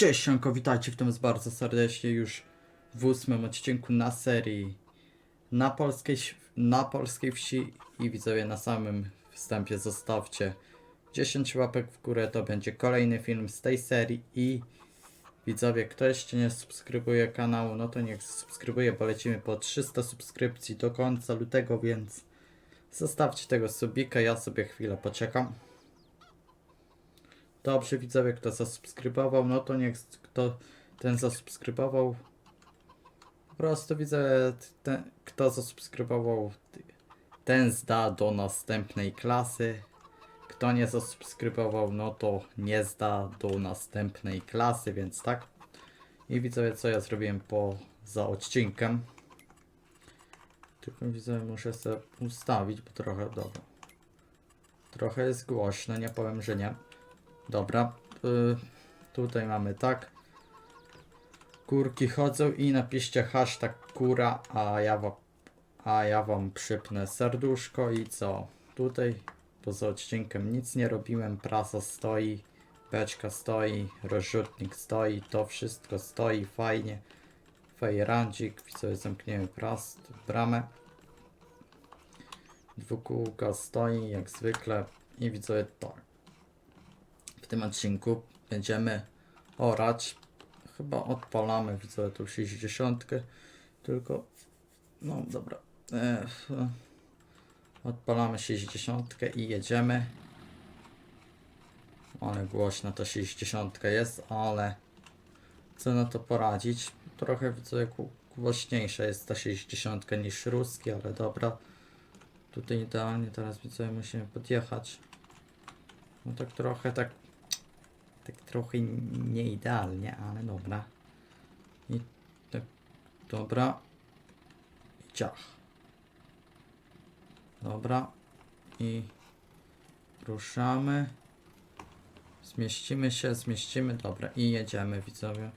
Cześć, Sianko, witajcie w tym bardzo serdecznie już w ósmym odcinku na serii na polskiej, na polskiej wsi i widzowie na samym wstępie zostawcie 10 łapek w górę, to będzie kolejny film z tej serii i widzowie, kto jeszcze nie subskrybuje kanału, no to niech subskrybuje, bo lecimy po 300 subskrypcji do końca lutego, więc zostawcie tego subika, ja sobie chwilę poczekam. Dobrze, widzowie, kto zasubskrybował, no to niech kto ten zasubskrybował. Po prostu widzę, ten, kto zasubskrybował, ten zda do następnej klasy. Kto nie zasubskrybował, no to nie zda do następnej klasy, więc tak. I widzowie, co ja zrobiłem po za odcinkiem. Tylko widzowie, muszę sobie ustawić, bo trochę, dobra. Trochę jest głośno, nie powiem, że nie. Dobra, y, tutaj mamy tak. Kurki chodzą i napiszcie hashtag kura, a ja, wa, a ja wam przypnę serduszko i co? Tutaj poza odcinkiem nic nie robiłem, prasa stoi, beczka stoi, rozrzutnik stoi, to wszystko stoi fajnie. Fejrandzik, widzowie zamkniemy pras, bramę. Dwukółka stoi jak zwykle i widzowie tak tym odcinku będziemy orać. Chyba odpalamy, widzę tu 60. Tylko, no dobra. E, odpalamy 60 i jedziemy. Ale głośno to 60 jest, ale co na to poradzić? Trochę widzę, jak głośniejsza jest ta 60 niż ruski, ale dobra. Tutaj idealnie teraz widzę, musimy podjechać. No tak trochę tak. Tak trochę nieidealnie, ale dobra. I tak. Dobra. I ciach. Dobra. I ruszamy. Zmieścimy się, zmieścimy. Dobra. I jedziemy, widzowie.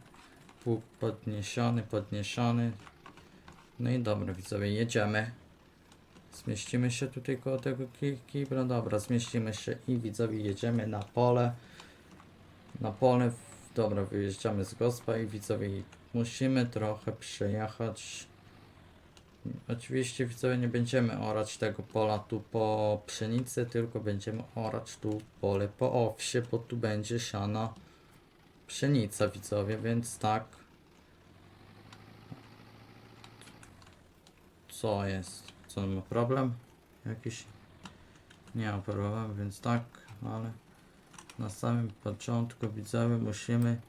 Pług podniesiony, podniesiony. No i dobra, widzowie, jedziemy. Zmieścimy się tutaj koło tego ki- kibra. Dobra, zmieścimy się i widzowie jedziemy na pole. Na pole, dobra, wyjeżdżamy z gospa i widzowie musimy trochę przejechać. Oczywiście widzowie nie będziemy orać tego pola tu po pszenicy, tylko będziemy orać tu pole po owsie, bo tu będzie siana pszenica widzowie, więc tak. Co jest? Co ma problem? Jakiś? Nie ma problemu, więc tak, ale na samym początku widzowie musimy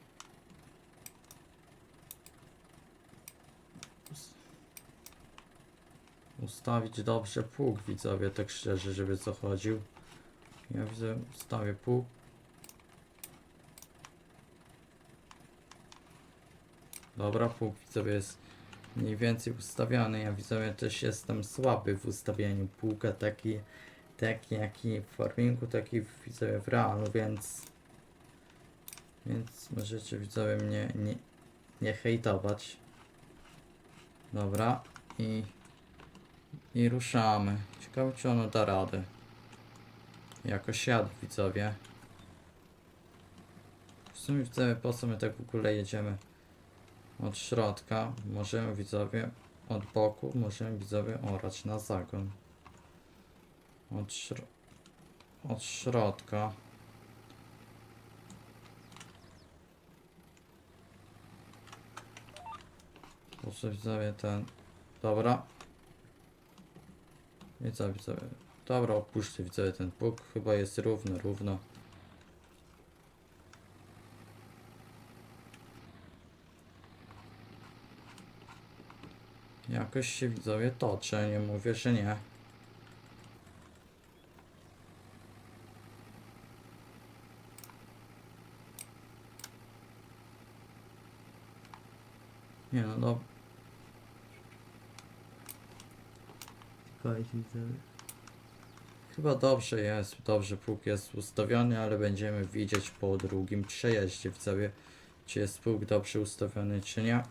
us- ustawić dobrze pług widzowie, tak szczerze, żeby co chodził. Ja widzę, ustawię pług. Dobra, pług widzowie jest mniej więcej ustawiony. Ja widzowie też jestem słaby w ustawianiu pługa, taki, taki jaki w farmingu, taki w- widzowie w realu, więc więc możecie widzowie mnie nie, nie hejtować. Dobra i i ruszamy. Ciekawe czy ono da radę. Jakoś jadł widzowie. W sumie widzowie po co my tak w ogóle jedziemy? od środka możemy widzowie od boku możemy widzowie orać na zagon od, śro od środka. Proszę widzowie ten dobra. Co widzowie dobra opuśćcie widzowie ten pług. Chyba jest równo równo. Jakoś się widzowie toczę, nie mówię, że nie. Nie no, no. Czekajcie, widzowie. Chyba dobrze jest, dobrze pług jest ustawiony, ale będziemy widzieć po drugim przejeździe widzowie, czy jest pług dobrze ustawiony, czy nie.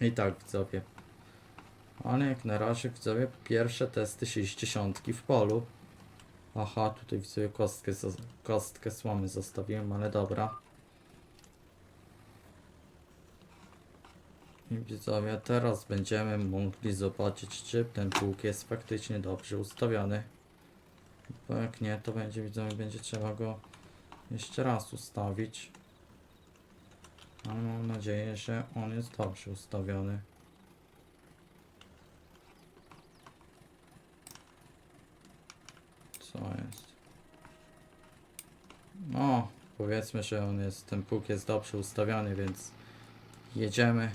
I tak widzowie. Ale jak na razie widzowie pierwsze testy 60 w polu. Aha, tutaj widzowie kostkę, kostkę słomy zostawiłem, ale dobra. Widzowie, teraz będziemy mogli zobaczyć, czy ten pług jest faktycznie dobrze ustawiony. Bo jak nie, to będzie widzowie, będzie trzeba go jeszcze raz ustawić. Ale mam nadzieję, że on jest dobrze ustawiony. Co jest? No, powiedzmy, że on jest, ten pług jest dobrze ustawiony, więc jedziemy.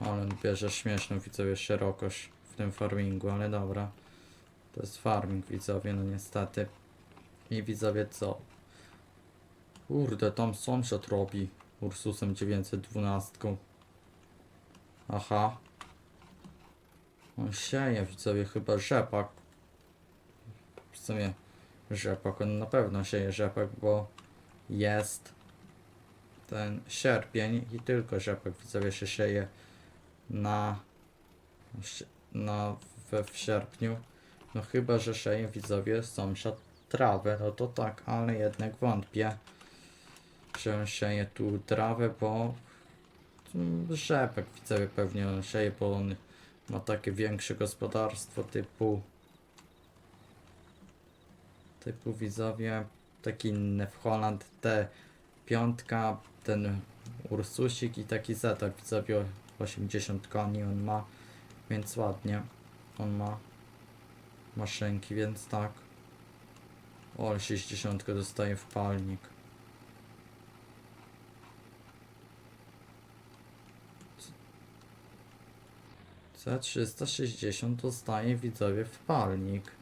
Ale bierze śmieszną widzowie szerokość w tym farmingu, ale dobra. To jest farming widzowie, no niestety. I widzowie co? Kurde, tam sąsiad robi Ursusem 912. Aha. On sieje widzowie chyba rzepak. W sumie rzepak, on na pewno sieje rzepak, bo jest ten sierpień i tylko rzepak widzowie się sieje na, na we, w sierpniu. No chyba, że sieje widzowie sąsiad trawę, no to tak, ale jednak wątpię, że on sieje tu trawę, bo mm, rzepak widzowie pewnie on bo on ma takie większe gospodarstwo typu typu widzowie taki inny w Holland te piątka, ten Ursusik i taki Zetor widzowie 80 koni on ma, więc ładnie. On ma maszynki, więc tak. O 60 dostaje w palnik. C360 dostaje widzowie w palnik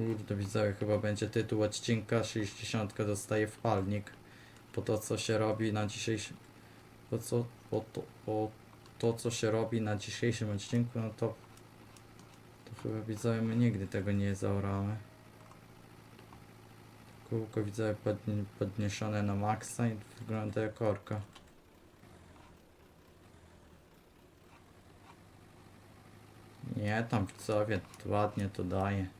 Kurde, widzowie, chyba będzie tytuł odcinka 60 dostaje w palnik. Po to, co się robi na dzisiejszym... Po co... Po to, po to, co się robi na dzisiejszym odcinku, no to... To chyba widzowie, my nigdy tego nie zaoramy. Kółko widzowie podnie, podniesione na maksa i wygląda jak orka. Nie, tam widzowie, ładnie to daje.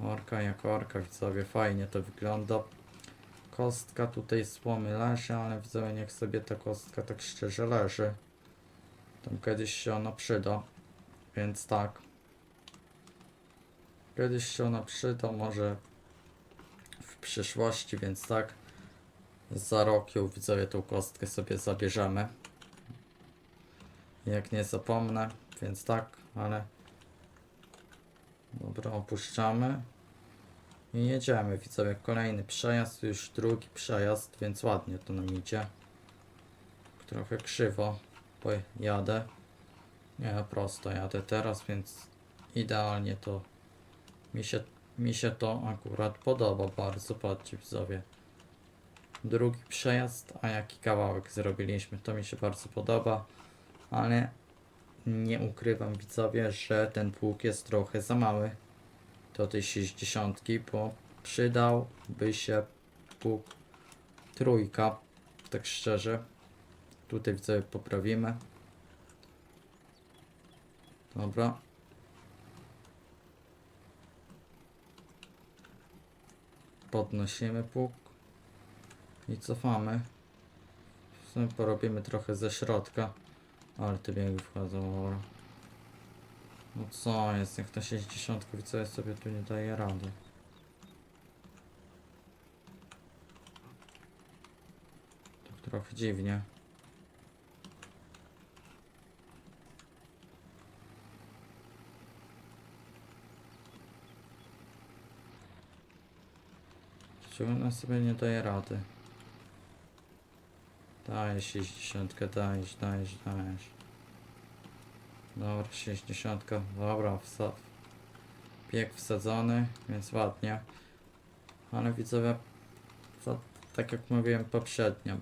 Orka jak orka, widzowie, fajnie to wygląda. Kostka tutaj słomy leży, ale widzowie, niech sobie ta kostka tak szczerze leży. Tam kiedyś się ona przyda, więc tak. Kiedyś się ona przyda, może w przyszłości, więc tak. Za rok ją widzowie tą kostkę sobie zabierzemy. Jak nie zapomnę, więc tak, ale Dobra, opuszczamy. I jedziemy, widzowie. Kolejny przejazd, już drugi przejazd, więc ładnie to nam idzie. Trochę krzywo, jadę. Nie, prosto jadę teraz, więc idealnie to mi się, mi się to akurat podoba bardzo. Patrzcie, widzowie. Drugi przejazd, a jaki kawałek zrobiliśmy, to mi się bardzo podoba, ale nie ukrywam widzowie, że ten pług jest trochę za mały do tej 60, bo przydałby się pług trójka, tak szczerze. Tutaj widzowie poprawimy. Dobra. Podnosimy pług i cofamy. Porobimy trochę ze środka. Ale te biegi wchodzą, dobra. No co jest, jak ta 60 widzę sobie tu nie daje rady. Tak trochę dziwnie. Ona sobie nie daje rady? Dajesz 60, dajesz, dajesz, dajesz. Dobra, 60, dobra, wsa bieg wsadzony, więc ładnie. Ale widzowie, to, tak jak mówiłem poprzednio,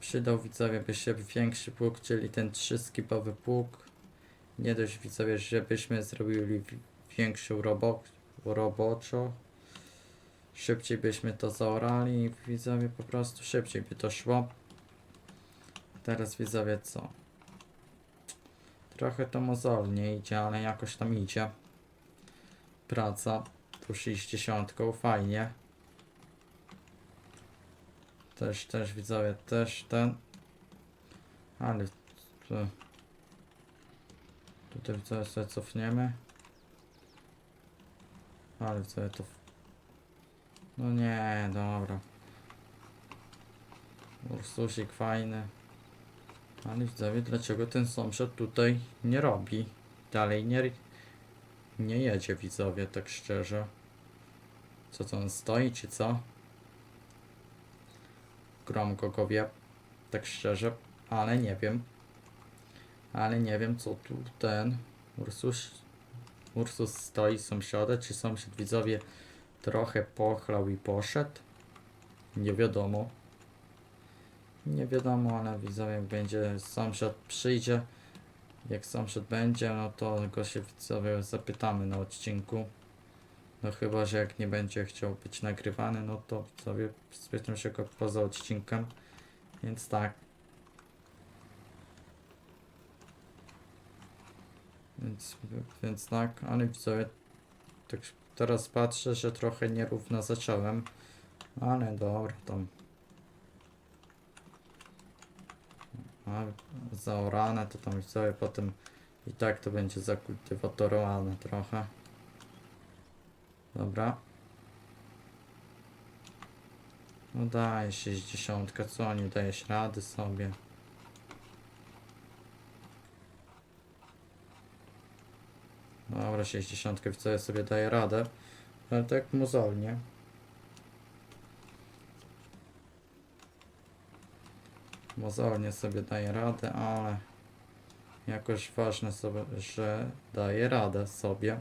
przydał widzowie by się większy pług, czyli ten trzyskipowy pług. Nie dość widzowie, żebyśmy zrobili wi- większą robo roboczo. Szybciej byśmy to zaorali i widzowie po prostu szybciej by to szło. Teraz widzowie co? Trochę to mozolnie idzie, ale jakoś tam idzie. Praca tu 60, fajnie. Też, też widzowie, też ten. Ale tu, tutaj widzowie sobie cofniemy. Ale widzowie to... No nie, dobra. Ursusik fajny. Ale widzowie, dlaczego ten sąsiad tutaj nie robi? Dalej nie, nie jedzie widzowie, tak szczerze. Co to on stoi, czy co? Gromko go wie, tak szczerze, ale nie wiem. Ale nie wiem, co tu ten Ursus, Ursus stoi sąsiada, czy sąsiad widzowie trochę pochlał i poszedł? Nie wiadomo. Nie wiadomo, ale widzowie, jak będzie sąsiad przyjdzie, jak sąsiad będzie, no to go się widzowie zapytamy na odcinku. No chyba, że jak nie będzie chciał być nagrywany, no to sobie spytam się go poza odcinkiem. Więc tak. Więc, więc tak, ale widzowie, tak teraz patrzę, że trochę nierówno zacząłem. Ale dobra, tam A zaorane to tam sobie potem i tak to będzie zakultywatorowane trochę. Dobra. No daje 60, co nie dajesz rady sobie. Dobra, 60 widzę sobie daje radę. Ale tak mozolnie. Mozolnie sobie daje radę, ale jakoś ważne sobie, że daje radę sobie.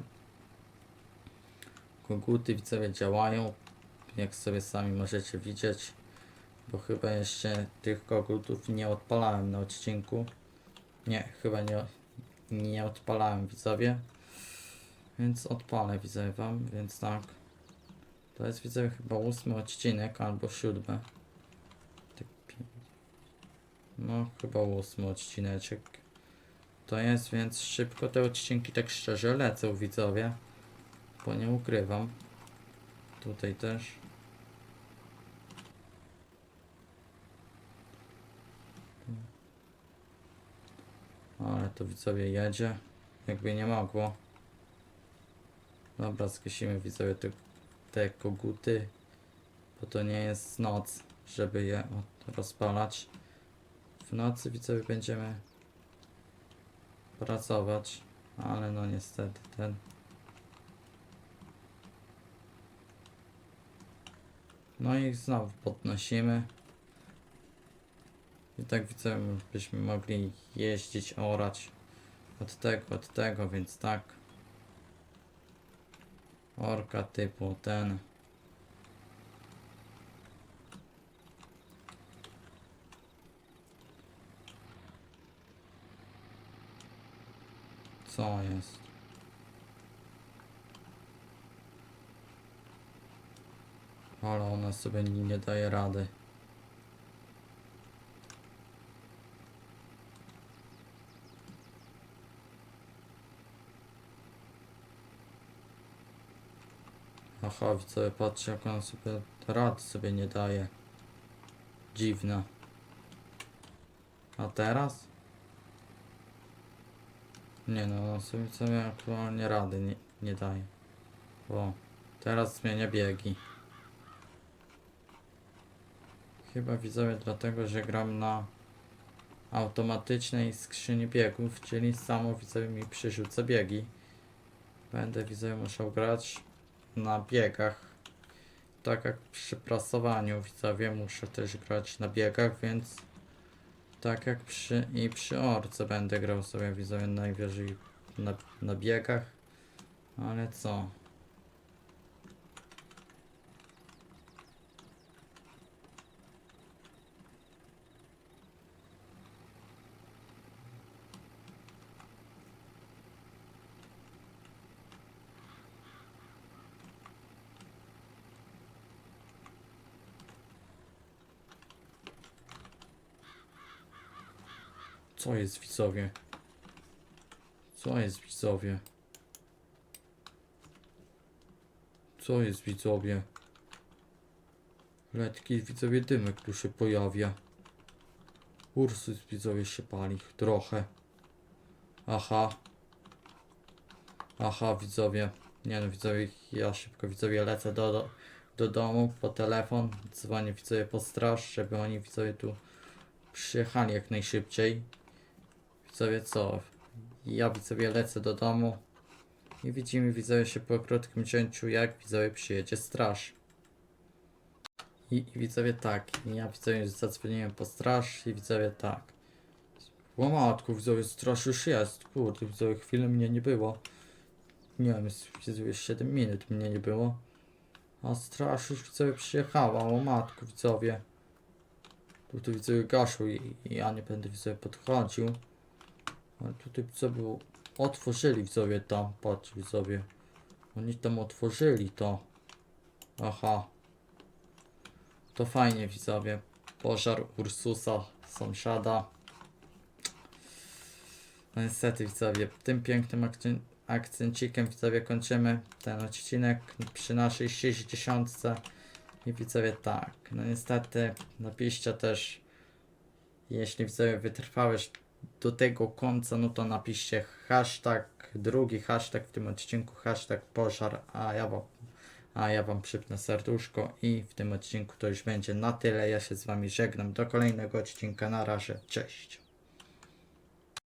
Koguty widzowie działają, jak sobie sami możecie widzieć, bo chyba jeszcze tych kogutów nie odpalałem na odcinku. Nie, chyba nie, nie odpalałem widzowie, więc odpalę widzowie wam, więc tak. To jest widzowie chyba ósmy odcinek albo siódmy. Tak no, chyba ósmy odcineczek. To jest, więc szybko te odcinki tak szczerze lecą, widzowie. Bo nie ukrywam. Tutaj też. Ale to widzowie jedzie. Jakby nie mogło. Dobra, skosimy widzowie te, te koguty. Bo to nie jest noc, żeby je rozpalać. W nocy widzowie będziemy pracować, ale no niestety ten. No i znowu podnosimy. I tak widzę, byśmy mogli jeździć, orać od tego, od tego, więc tak. Orka typu ten. Co jest? Ale ona sobie nie daje rady. Aha, widzę, patrzę jak ona sobie rad sobie nie daje. Dziwne. A teraz? Nie no, ona sobie, sobie aktualnie rady nie, nie daje. O, teraz zmienia biegi. Chyba widzowie dlatego, że gram na automatycznej skrzyni biegów, czyli samo widzowie mi przerzuca biegi. Będę widzowie musiał grać na biegach. Tak jak przy prasowaniu widzowie muszę też grać na biegach, więc tak jak przy i przy orce będę grał sobie widzowie najwyżej na, na biegach. Ale co? Co jest widzowie? Co jest widzowie? Co jest widzowie? Letki widzowie dymek tu się pojawia. Ursus widzowie się pali trochę. Aha. Aha widzowie. Nie no widzowie, ja szybko widzowie lecę do, do, do domu po telefon. Dzwonię widzowie po straż, żeby oni widzowie tu przyjechali jak najszybciej. Widzowie co? Ja widzowie lecę do domu. I widzimy widzowie się po krótkim cięciu jak widzowie przyjedzie straż. I, I widzowie tak, ja widzowie zadzwoniłem po straż i widzowie tak. O matku, widzowie, straż już jest. Kurde, widzowie, chwilę mnie nie było. Nie wiem, widzowie 7 minut mnie nie było. A straż już widzowie przyjechała, o matku, widzowie. Tu, tu widzowie gaszą i, i ja nie będę widzowie podchodził. Ale tutaj widzowie otworzyli widzowie tam, patrz widzowie. Oni tam otworzyli to. Aha. To fajnie widzowie. Pożar Ursusa, sąsiada. No niestety widzowie, tym pięknym akcen akcencikiem widzowie kończymy ten odcinek przy naszej 60. I widzowie tak, no niestety napiszcie też, jeśli widzowie wytrwałeś do tego końca, no to napiszcie hashtag, drugi hashtag w tym odcinku, hashtag pożar, a ja wam, a ja wam przypnę serduszko i w tym odcinku to już będzie na tyle. Ja się z wami żegnam do kolejnego odcinka. Na razie, cześć.